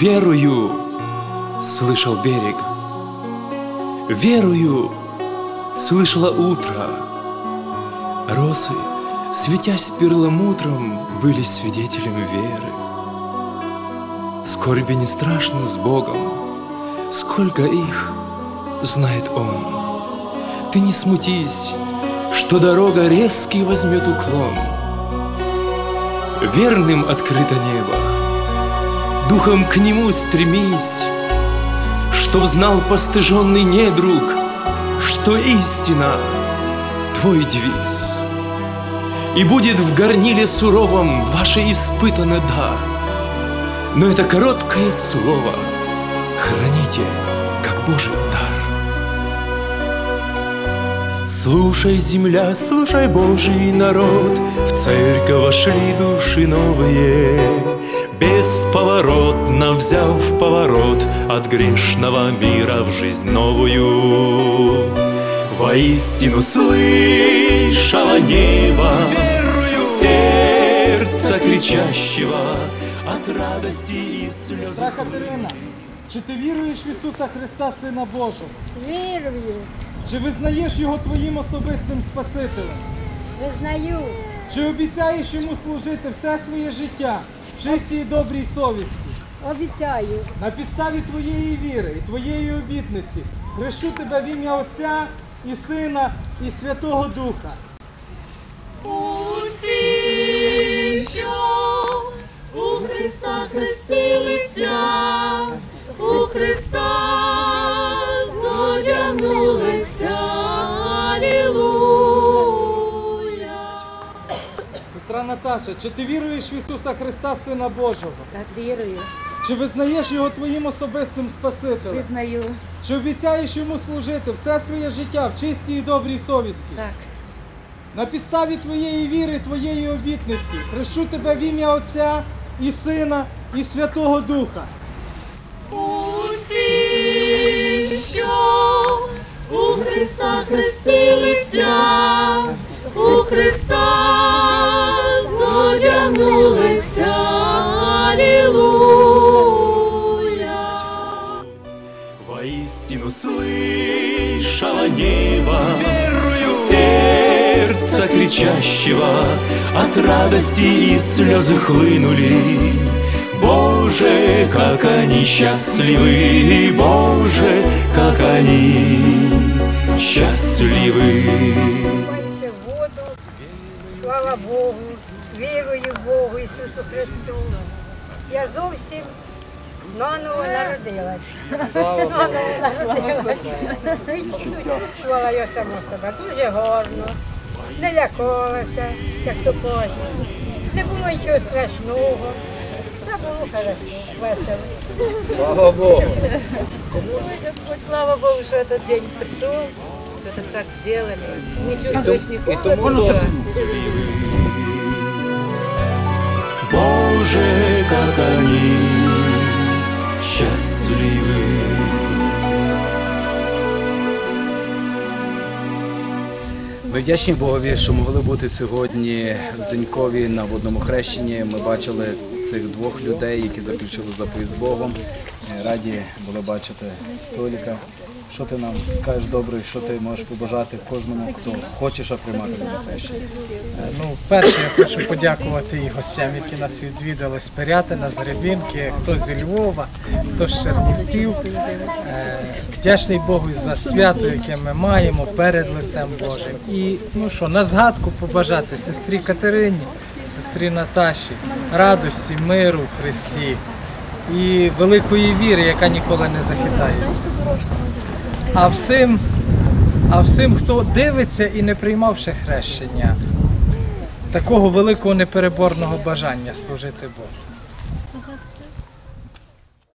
Верую, слышал берег. Верую, слышала утро. Росы, светясь перламутром, были свидетелями веры. Скорби не страшны с Богом, сколько их знает Он. Ты не смутись, что дорога резкий возьмет уклон. Верным открыто небо, Духом к нему стремись, Чтоб знал постыженный недруг, Что истина — твой девиз. И будет в горниле суровом Ваше испытанный дар. Но это короткое слово Храните, как Божий дар. Слушай, земля, слушай, Божий народ, В церковь вошли души новые, Бесповоротно взяв поворот От грешного мира в жизнь новую. Воистину слышала небо Сердце кричащего От радости и слез Та Катерина, чи ти віруєш в Ісуса Христа, Сина Божого? Вірую, Чи визнаєш Його твоїм особистим Спасителем? визнаю, Чи обіцяєш йому служити все своє життя в чистій і добрій совісті? обіцяю, На підставі твоєї віри і твоєї обітниці хрещу тебе в ім'я Отця і Сина і Святого Духа. Усі, що у Христа хрестилися, Наташа, чи ти віруєш в Ісуса Христа, Сина Божого? так вірую, Чи визнаєш його твоїм особистим Спасителем? визнаю, Чи обіцяєш йому служити все своє життя в чистій і добрій совісті? так, На підставі твоєї віри, твоєї обітниці, хрещу тебе в ім'я Отця і Сина і Святого Духа. Усі, що у Христа хрестилися, слышала небо Сердце кричащего От радости и слезы хлынули Боже, как они счастливы Боже, как они счастливы Пойте в воду, слава Богу, вірую в Богу Ісусу Христу. Я зовсім наново народилась. Наново народилась. Чувствувала я саму себе дуже гарно, не лякалася, як то кажуть. Не було нічого страшного. Все було хорошо, весело. Слава Богу! Господь, слава Богу, что этот день пришел, что это так сделали. Не чувствуешь ни холода. Боже, как они счастливы. Ми вдячні Богові, що могли бути сьогодні в Зенькові на водному хрещенні. Ми бачили цих двох людей, які заключили заповідь з Богом. Раді були бачити Толіка. Що ти нам скажеш добре, що ти можеш побажати кожному, хто хоче ще приймати хрещення? Е, Ну, перше, я хочу подякувати і гостям, які нас відвідали з Пирятина, з Рибінки, хто зі Львова, хто з Чернівців. Е, Вдячний Богу за свято, яке ми маємо перед лицем Божим. І ну що, на згадку побажати сестрі Катерині, сестрі Наташі, радості, миру в Христі і великої віри, яка ніколи не захитається. А всім, а всім, хто дивиться і не приймав ще хрещення, такого великого непереборного бажання служити Богу.